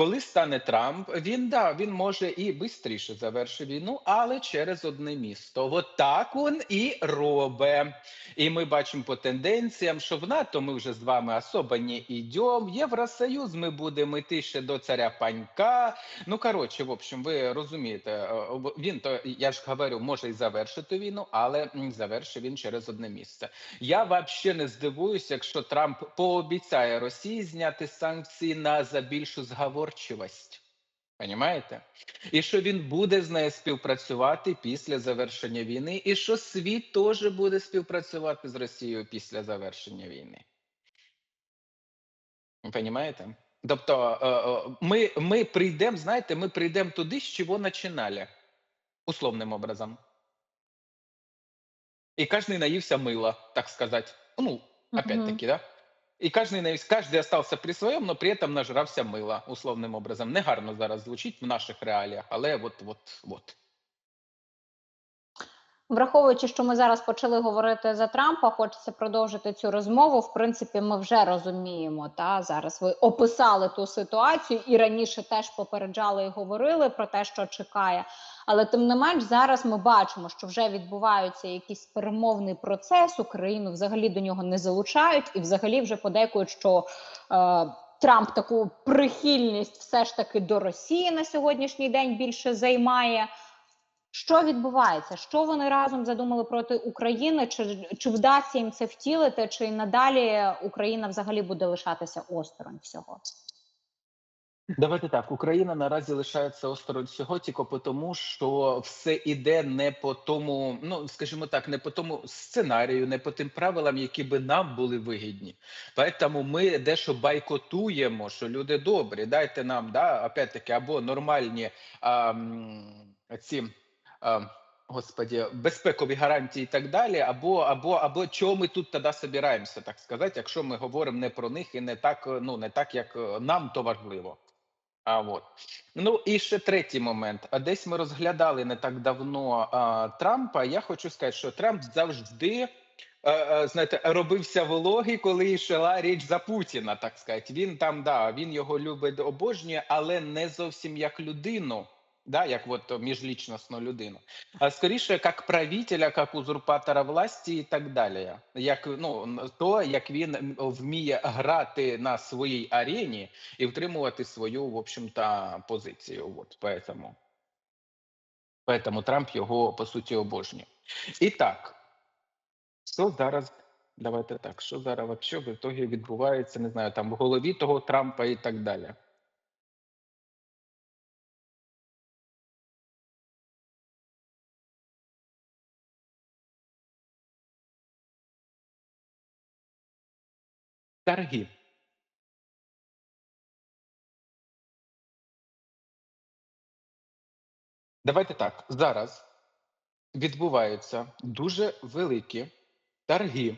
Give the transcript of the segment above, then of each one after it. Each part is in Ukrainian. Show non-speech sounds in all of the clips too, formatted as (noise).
Коли стане Трамп, він да, він може і швидше завершить війну, але через одне місто. От так він і робить. І ми бачимо по тенденціям, що в НАТО ми вже з вами особо не йдемо. Євросоюз ми будемо йти ще до царя панька. Ну коротше, в общем, ви розумієте, е, він то я ж говорю, може і завершити війну, але м, завершить він через одне місце. Я взагалі не здивуюся, якщо Трамп пообіцяє Росії зняти санкції на за більшу зговорчивість. Понімаєте? І що він буде з нею співпрацювати після завершення війни, і що світ теж буде співпрацювати з Росією після завершення війни. Понімаєте? Тобто е, е, ми, ми прийдемо, знаєте, ми прийдемо туди, з чого починали, условним образом. И каждый наився мыла, так сказать. Ну, опять-таки, да? І каждый наївся, каждый остался при своєму, но при этом нажрався мила, условним образом. Негарно зараз звучить в наших реаліях, але от, от, от. Враховуючи, що ми зараз почали говорити за Трампа, хочеться продовжити цю розмову. В принципі, ми вже розуміємо. Та зараз ви описали ту ситуацію і раніше теж попереджали і говорили про те, що чекає. але тим не менш, зараз ми бачимо, що вже відбувається якийсь перемовний процес. Україну взагалі до нього не залучають, і взагалі вже подейкують, що е, Трамп таку прихильність все ж таки до Росії на сьогоднішній день більше займає. Що відбувається? Що вони разом задумали проти України? Чи, чи вдасться їм це втілити, чи надалі Україна взагалі буде лишатися осторонь всього? Давайте так. Україна наразі лишається осторонь всього тільки тому, що все іде не по тому, ну скажімо так, не по тому сценарію, не по тим правилам, які би нам були вигідні. Поэтому ми дещо байкотуємо, що люди добрі, дайте нам, да, опять-таки, або нормальні а, ці. А, Господі, безпекові гарантії і так далі, або або або чого ми тут тоді собираємося, так сказати, якщо ми говоримо не про них і не так, ну не так, як нам то важливо. А от ну і ще третій момент. А десь ми розглядали не так давно а, Трампа. Я хочу сказати, що Трамп завжди. е, е, Знаєте, робився вологий, коли йшла річ за Путіна, так сказати. Він там, да, він його любить, обожнює, але не зовсім як людину, да, як от міжлічностну людину, а скоріше як правителя, як узурпатора власті і так далі. Як ну то, як він вміє грати на своїй арені і втримувати свою, в общем-то, позицію. От поэтому. Поэтому Трамп його по суті обожнює. І так, що зараз? Давайте так, що зараз вообще в ітогі відбувається, не знаю, там в голові того Трампа і так далі. Торги. Давайте так. Зараз відбуваються дуже великі торги.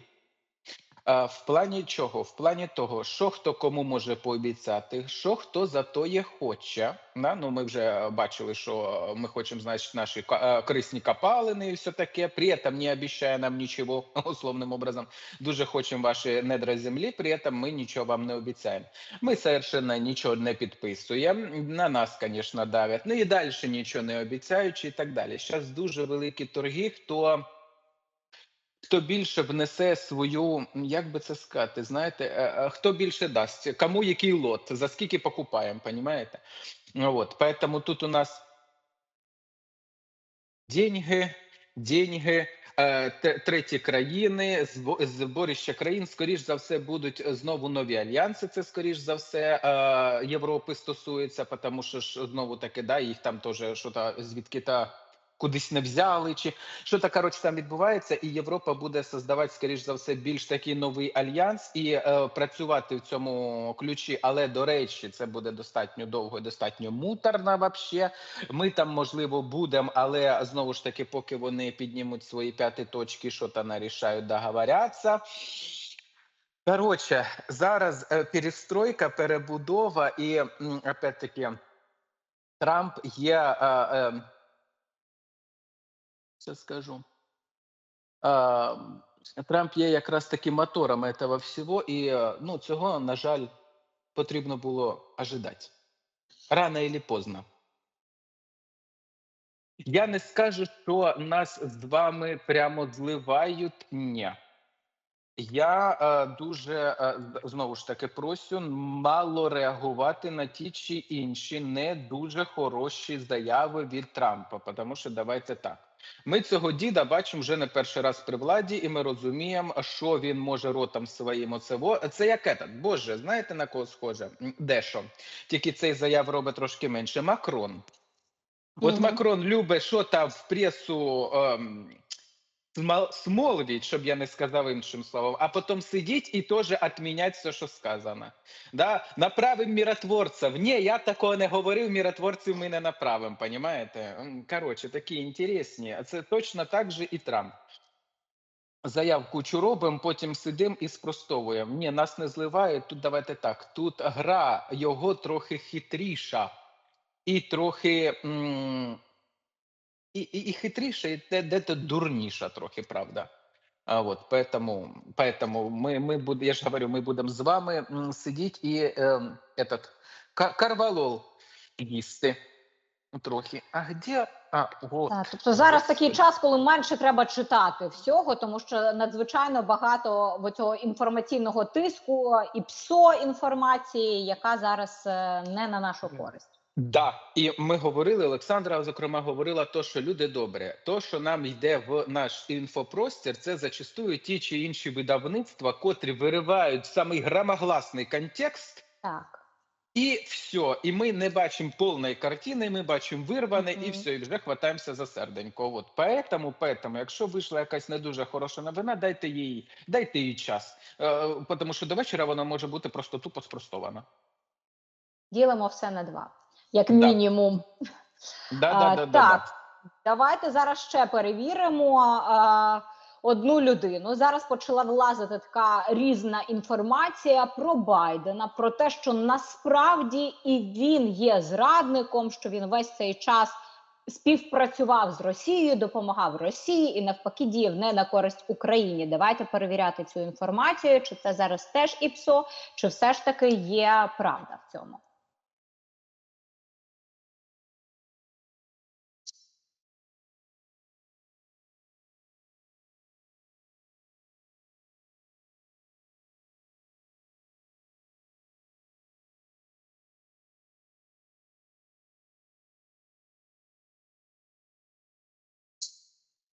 В плані чого? В плані того, що хто кому може пообіцяти, що хто за то є хоче. Да? Ну, ми вже е, бачили, що ми хочемо, значить, наші е, корисні копалини і все таке. При этом не обіцяє нам нічого, (laughs) условним образом. Дуже хочемо ваші недра землі, при этом ми нічого вам не обіцяємо. Ми совершенно нічого не підписуємо. На нас, звісно, давлять. Ну і далі нічого не обіцяючи і так далі. Зараз дуже великі торги, хто. Хто більше внесе свою, як би це сказати, знаєте, е, е, хто більше дасть, кому який лот, за скільки покупаємо, понімаєте? Вот, поэтому тут у нас деньги, деньги, е, треті країни, збо- зборище країн, скоріш за все, будуть знову нові альянси. Це скоріш за все Європи стосується, тому що ж знову таки, да, їх там теж що звідки та кудись не взяли, чи що то коротше там відбувається, і Європа буде создавати, скоріш за все, більш такий новий альянс і е, працювати в цьому ключі. Але до речі, це буде достатньо довго, і достатньо муторно. Вообще, ми там можливо будемо, але знову ж таки, поки вони піднімуть свої п'яті точки, що то нарішають, договоряться. Коротше, зараз е, перестройка, перебудова, і опять-таки Трамп є. Е, е, Сейчас скажу. Трамп є якраз таки мотором этого всього, і е, ну, цього, на жаль, потрібно було ожидати. Рано или поздно. Я не скажу, що нас з вами прямо зливають. Ні. Я е, дуже е, знову ж таки просю мало реагувати на ті чи інші не дуже хороші заяви від Трампа. Тому що давайте так. Ми цього діда бачимо вже не перший раз при владі, і ми розуміємо, що він може ротом своїм оцево. Це як етат, Боже, знаєте на кого схоже? Дещо. Тільки цей заяв робить трошки менше. Макрон. От Мгм. Макрон любить що там в пресу ем, смолвіть, щоб я не сказав іншим словом, а потім сидіть і теж відміняти все, що сказано. Да? Направим миротворців. Ні, я такого не говорив, миротворців ми не направимо, понімаєте? М, Коротше, такі інтересні. А Це точно так же і Трамп. Заяв кучу робимо, потім сидимо і спростовуємо. Ні, нас не зливає. Тут давайте так. Тут гра його трохи хитріша і трохи. М- і, і, і хитріша, і де, де то дурніша трохи, правда. А вот, поэтому, поэтому мы, мы будем, я же говорю, мы будем з вами м, сидіти і ем, этот, ка- карвалол їсти трохи. А где? А, вот. Так, тобто зараз такий час, коли менше треба читати всього, тому що надзвичайно багато в цього інформаційного тиску і псо інформації, яка зараз е, не на нашу користь. Да, і ми говорили, Олександра, зокрема, говорила то, що люди добре. То, що нам йде в наш інфопростір, це зачастую ті чи інші видавництва, котрі виривають самий грамогласний контекст, Так. і все. І ми не бачимо повної картини, ми бачимо вирване, і все, і вже хватаємося за серденько. От поэтому, поэтому, якщо вийшла якась не дуже хороша новина, дайте їй, дайте їй час. Е, тому що до вечора вона може бути просто тупо спростована. Ділимо все на два, як мінімум. Да, да, да, да, так, да. давайте зараз ще перевіримо а, одну людину. Зараз почала влазити така різна інформація про Байдена, про те, що насправді і він є зрадником, що він весь цей час співпрацював з Росією, допомагав Росії і навпаки діяв не на користь Україні. Давайте перевіряти цю інформацію, чи це зараз теж ІПСО, чи все ж таки є правда в цьому.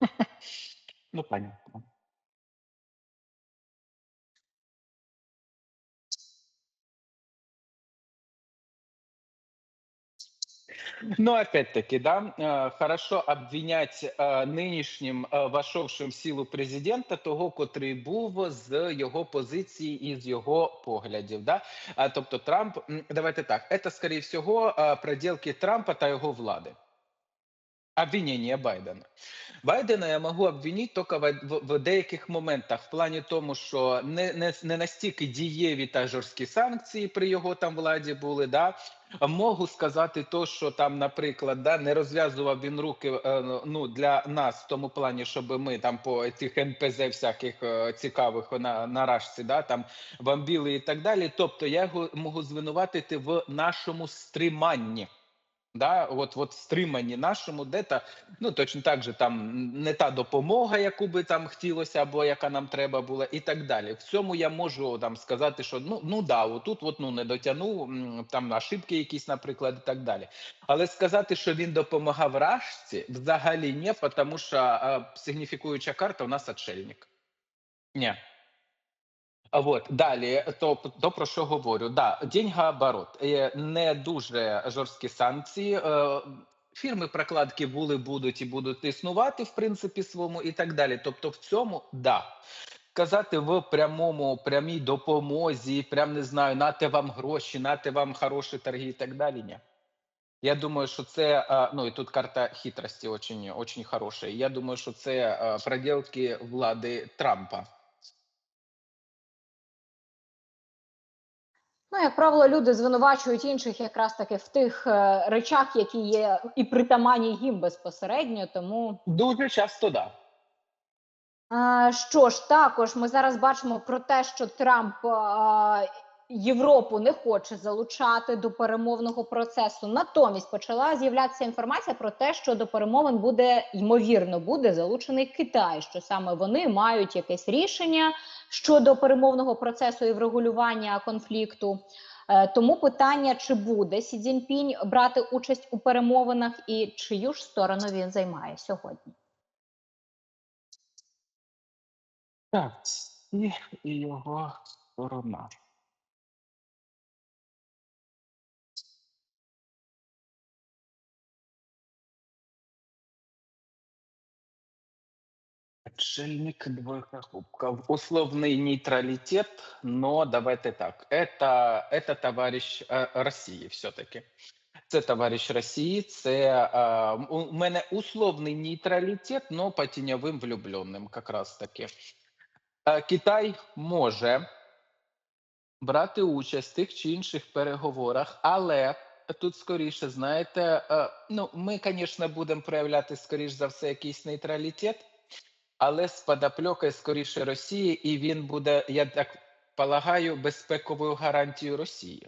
(laughs) Ну, понятно. Ну, опять-таки, да, э, хорошо обвинять э, нинішнім э, вошовшим в силу президента того, котрий був з його позиції і з його поглядів. Да? А, тобто Трамп, м, давайте так, це, скоріше всього, э, проделки Трампа та його влади. Обвинення Байдена. Байдена я можу обвинити тільки в, в, в деяких моментах, в плані тому, що не, не, не настільки дієві та жорсткі санкції при його там владі були. Да? Можу сказати то, що там, наприклад, да, не розв'язував він руки е, ну, для нас в тому плані, щоб ми там по цих НПЗ всяких е, цікавих на, на рашці, да, там бомбіли і так далі. Тобто я його можу звинуватити в нашому стриманні. Да, от, от стриманні нашому, де та ну точно так же там не та допомога, яку би там хотілося, або яка нам треба була, і так далі. В цьому я можу там сказати, що ну ну да, отут от, ну не дотягнув там ошибки якісь, наприклад, і так далі. Але сказати, що він допомагав Рашці, взагалі ні, тому що е, сигніфікуюча карта у нас отшельник. Ні. От далі, то, то про що говорю? Да, деньгооборот. Е, не дуже жорсткі санкції. Е, Фірми прокладки були, будуть і будуть існувати в принципі своєму і так далі. Тобто, в цьому да. Казати в прямому прямій допомозі, прям не знаю, нате вам гроші, нате вам хороші торги і так далі. Ні. Я думаю, що це е, ну і тут карта хитрості очень, очень хороша. Я думаю, що це проделки влади Трампа. Ну, як правило, люди звинувачують інших якраз таки в тих е, речах, які є і притаманні їм безпосередньо. Тому Дуже часто да. що ж, також ми зараз бачимо про те, що Трамп е, Європу не хоче залучати до перемовного процесу. Натомість почала з'являтися інформація про те, що до перемовин буде ймовірно буде залучений Китай, що саме вони мають якесь рішення щодо перемовного процесу і врегулювання конфлікту. Е, Тому питання, чи буде Сі Цзіньпінь брати участь у перемовинах і чию ж сторону він займає сьогодні? Так, і, його сторона. Отшельник двойка кубков. Условный нейтралитет, но давайте так. Это, это товарищ э, Росії все-таки. Це товариш Росії, це е, у мене условний нейтралітет, но по тіньовим влюбленим, якраз таки. Е, Китай може брати участь в тих чи інших переговорах, але тут скоріше, знаєте, е, ну ми, звісно, будемо проявляти скоріш за все якийсь нейтралітет, але з подопльокою скоріше Росії, і він буде, я так полагаю, безпековою гарантією Росії.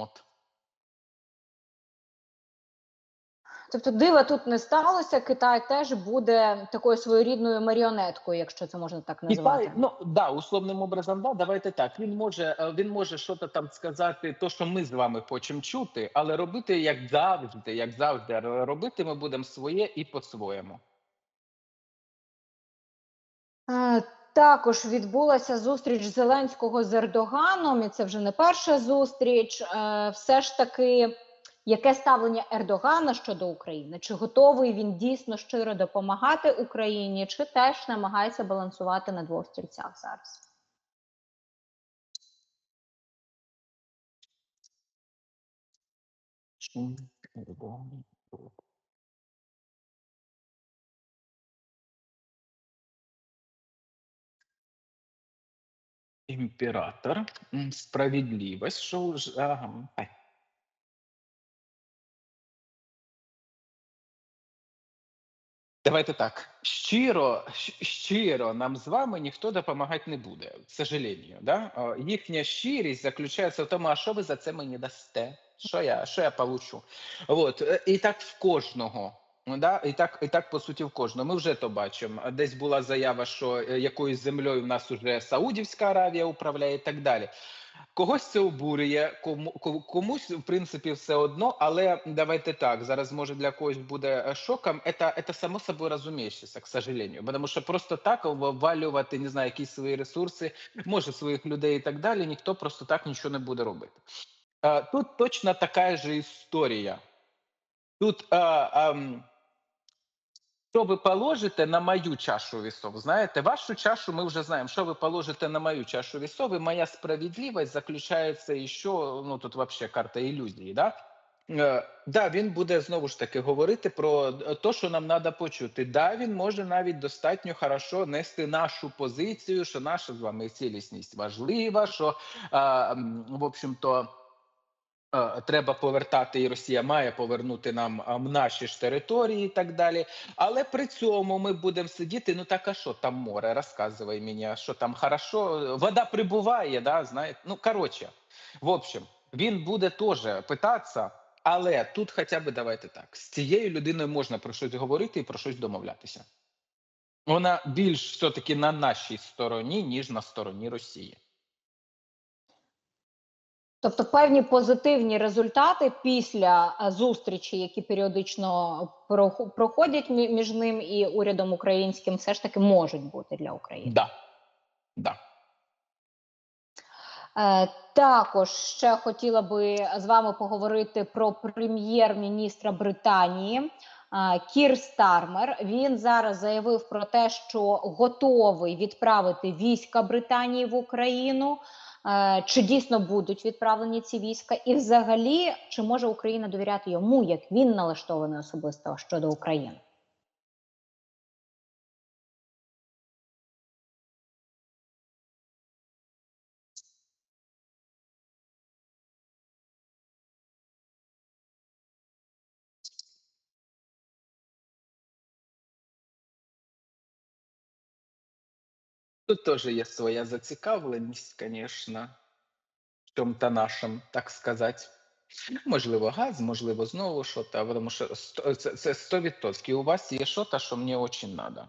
От. Тобто дива тут не сталося. Китай теж буде такою своєрідною маріонеткою, якщо це можна так назвати. Китай, ну да, условним образом, да, давайте так. Він може е, він може щось там сказати, то що ми з вами хочемо чути, але робити як завжди, як завжди, робити ми будемо своє і по-своєму. Також відбулася зустріч Зеленського з Ердоганом, і це вже не перша зустріч. Е, Все ж таки, яке ставлення Ердогана щодо України? Чи готовий він дійсно щиро допомагати Україні, чи теж намагається балансувати на двох стільцях зараз? Чим? Імператор, м, справедливість, що вже. Ага. Давайте так. Щиро, щиро нам з вами ніхто допомагати не буде, к сожалению. Да? Їхня щирість заключається в тому, а що ви за це мені дасте? Що я, що я получу? От. е, І так в кожного. Да? І, так, і так, по суті, в кожного. Ми вже то бачимо. Десь була заява, що е, якоюсь землею в нас уже Саудівська Аравія управляє і так далі. Когось це обурює, кому, комусь, в принципі, все одно, але давайте так, зараз, може, для когось буде е, шоком. Это, это само собой разумеющееся, к сожалению. Потому що просто так обвалювати, не знаю, якісь свої ресурси, може, своїх людей і так далі, ніхто просто так нічого не буде робити. Е, Тут точно така ж історія. Тут е, ем, що ви положите на мою чашу весов? Знаєте, вашу чашу ми вже знаємо. Що ви положите на мою чашу весов, і моя справедливість заключається ще, ну тут вообще карта ілюзії, да? Е, да, він буде знову ж таки говорити про те, що нам треба почути. Да, він може навіть достатньо хорошо нести нашу позицію, що наша з вами цілісність важлива, що е, в общем-то. Е, Треба повертати, і Росія має повернути нам ем, наші ж території і так далі. Але при цьому ми будемо сидіти. Ну так а що там море? Розказуй мені, що там хорошо, вода прибуває, да, знаєте. Ну коротше, в общем, він буде теж питатися, але тут хоча б давайте так: з цією людиною можна про щось говорити і про щось домовлятися. Вона більш все-таки на нашій стороні, ніж на стороні Росії. Тобто певні позитивні результати після е, зустрічі, які періодично проходять між ним і урядом українським, все ж таки можуть бути для України. Да. Да. Е, також ще хотіла би з вами поговорити про прем'єр-міністра Британії. е, Кір Стармер він зараз заявив про те, що готовий відправити війська Британії в Україну. Е, Чи дійсно будуть відправлені ці війська? І взагалі, чи може Україна довіряти йому, як він налаштований особисто щодо України? Тут теж є своя зацікавленість, звісно, в чому-то нашим, так сказати. Можливо, газ, можливо, знову що то тому що це, це 100%. У вас є що-то, що мені дуже треба.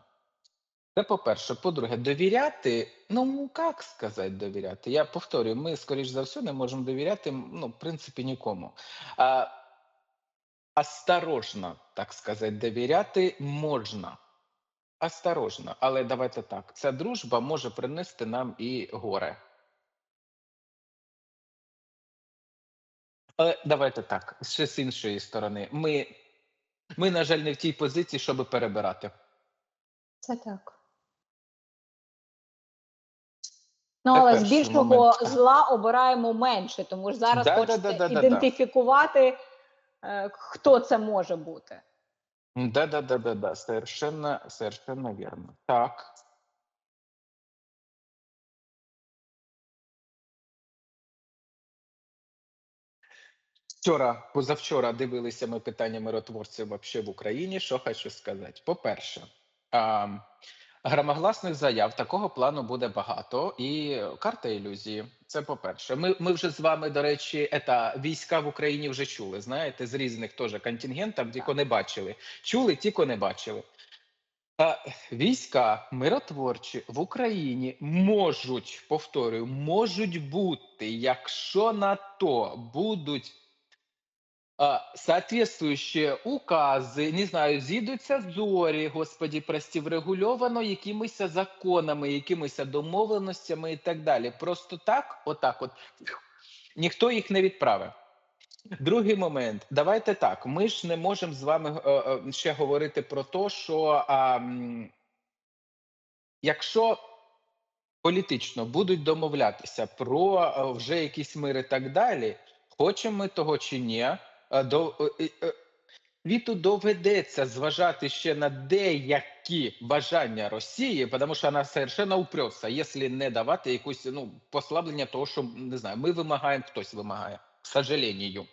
Це по-перше. По-друге, довіряти, ну як сказати довіряти? Я повторюю, ми, скоріш за все, не можемо довіряти, ну, в принципі, нікому. А, осторожно, так сказати, довіряти можна. Осторожно, але давайте так. Ця дружба може принести нам і горе. Але давайте так, ще з іншої сторони. Ми, ми, на жаль, не в тій позиції, щоб перебирати. Це так. Ну, але з перший більшого момент. зла обираємо менше, тому ж зараз Да, да, хочеться да, да, да, да. ідентифікувати, е, хто це може бути. Да, да, да, да, да, совершенно, совершенно верно. Так. Вчора, позавчора дивилися ми питання миротворців вообще в Україні. Що хочу сказати? По-перше, а, громогласних заяв такого плану буде багато, і карта ілюзії. Це по-перше. Ми, ми вже з вами, до речі, ета, війська в Україні вже чули. Знаєте, з різних теж контингентів, тільки не бачили. Чули, тільки не бачили. А, війська миротворчі в Україні можуть, повторюю, можуть бути, якщо на то будуть а, соответствующие укази, не знаю, зійдуться зорі, господі, прості, врегульовано якимись законами, якимись домовленостями і так далі. Просто так, отак, от ніхто їх не відправив. Другий момент. Давайте так. Ми ж не можемо з вами е, е, ще говорити про те, що а, якщо політично будуть домовлятися про е, вже якісь мир і так далі, хочемо ми того чи ні, е, до Віту доведеться зважати ще на деякі бажання Росії, тому що вона совершенно упрется, якщо не давати якусь ну послаблення того, що не знаю, ми вимагаємо, хтось вимагає, к сожалению.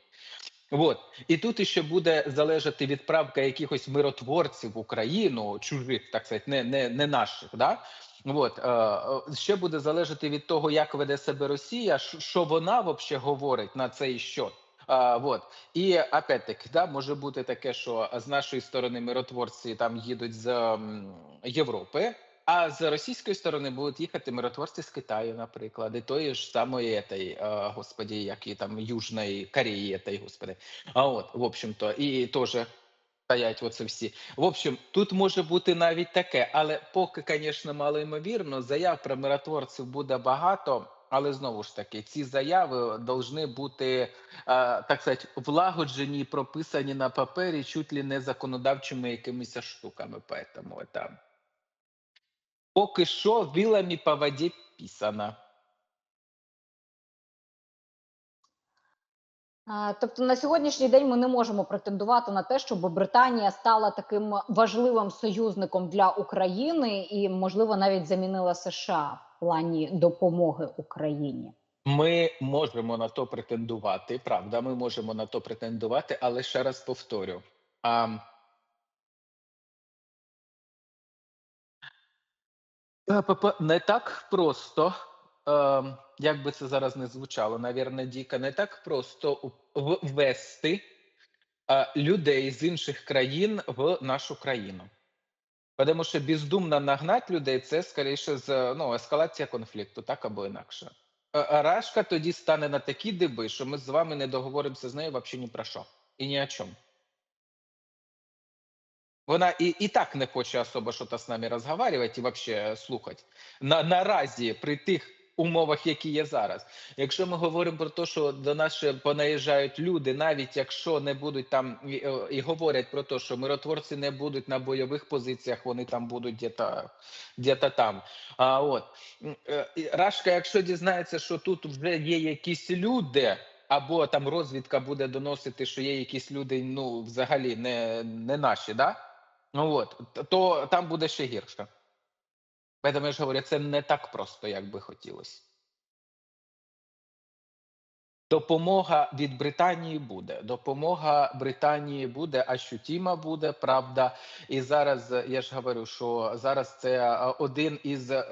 Вот. І тут ще буде залежати відправка якихось миротворців в Україну, чужих, так сказати, не, не, не наших. Да? Е, ще буде залежати від того, як веде себе Росія, що- вона взагалі говорить на цей счет. А, вот. І опять-таки, да, може бути таке, що з нашої сторони миротворці там їдуть з м, Європи, а з російської сторони будуть їхати миротворці з Китаю, наприклад, і тої ж самої этой, е, господі, як і там Южної Кореї, этой, господи. А от, в общем-то, і теж стоять оце всі. В общем, тут може бути навіть таке, але поки, звісно, малоймовірно, заяв про миротворців буде багато. Але знову ж таки, ці заяви повинні бути, е, так сказати, влагоджені, прописані на папері, чуть ли не законодавчими якимись штуками. Поэтому это поки що вилами по воді писано. Тобто на сьогоднішній день ми не можемо претендувати на те, щоб Британія стала таким важливим союзником для України і, можливо, навіть замінила США в плані допомоги Україні. Ми можемо на то претендувати, правда, ми можемо на то претендувати, але ще раз повторю. А, Е, не так просто, е, як би це зараз не звучало, навірно, Діка, не так просто ввести е, людей з інших країн в нашу країну. Тому що бездумно нагнати людей це скоріше з ну, ескалація конфлікту, так або інакше. Е, е, Рашка тоді стане на такі диби, що ми з вами не договоримося з нею взагалі ні про що і ні о чому. Вона і, і так не хоче особо щось з нами розговорювати і вообще слухати. На, наразі при тих умовах, які є зараз. Якщо ми говоримо про те, що до нас ще понаїжджають люди, навіть якщо не будуть там і, е, і говорять про те, що миротворці не будуть на бойових позиціях, вони там будуть где-то, где-то там. А от е, Рашка, якщо дізнається, що тут вже є якісь люди. Або там розвідка буде доносити, що є якісь люди, ну взагалі не, не наші, да? Ну от, то там буде ще гірше. Тому ж говорю, це не так просто, як би хотілося. Допомога від Британії буде. Допомога Британії буде, а ощутима буде, правда. І зараз е, я ж говорю, що зараз це е, один із е,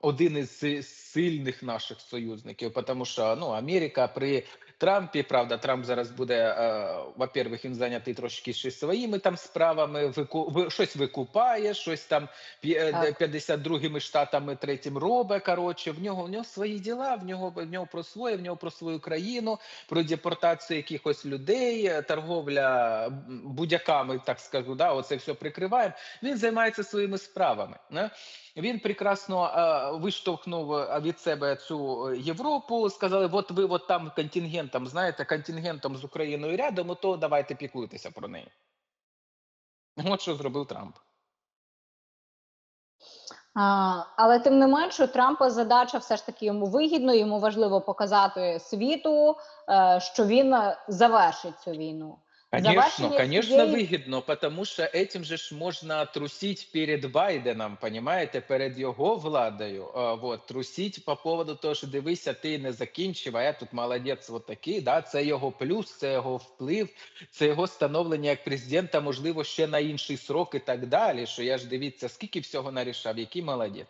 один із сильних наших союзників, тому що ну Америка при Трампі, правда, Трамп зараз буде, е, во-первых, він зайнятий трошки ще своїми там справами, вику, щось викупає, щось там п'є- Так. де 52-ми штатами третім робить. Коротше, в нього в нього свої діла, в нього в нього про своє, в нього про свою країну, про депортацію якихось людей, е, торговля будь-яками, так скажу, да, оце все прикриваємо. Він займається своїми справами. Не? Він прекрасно е, виштовхнув е, від себе цю е, Європу. Сказали: от ви от там контингентом, знаєте, контингентом з Україною рядом, то давайте піклуйтеся про неї. От що зробив Трамп. А, але тим не менше, Трампа задача все ж таки йому вигідно, йому важливо показати світу, що він завершить цю війну. Конечно, конечно, цієї- вигідно, потому що этим же ж можна трусить перед Байденом, понимаєте, перед його владою. Вот, трусить по поводу того, що дивися, ти не закінчив, а я тут молодець, от такий. Да? Це його плюс, це його вплив, це його становлення як президента, можливо, ще на інший срок і так далі. Що я ж дивіться, скільки всього нарішав, який молодець.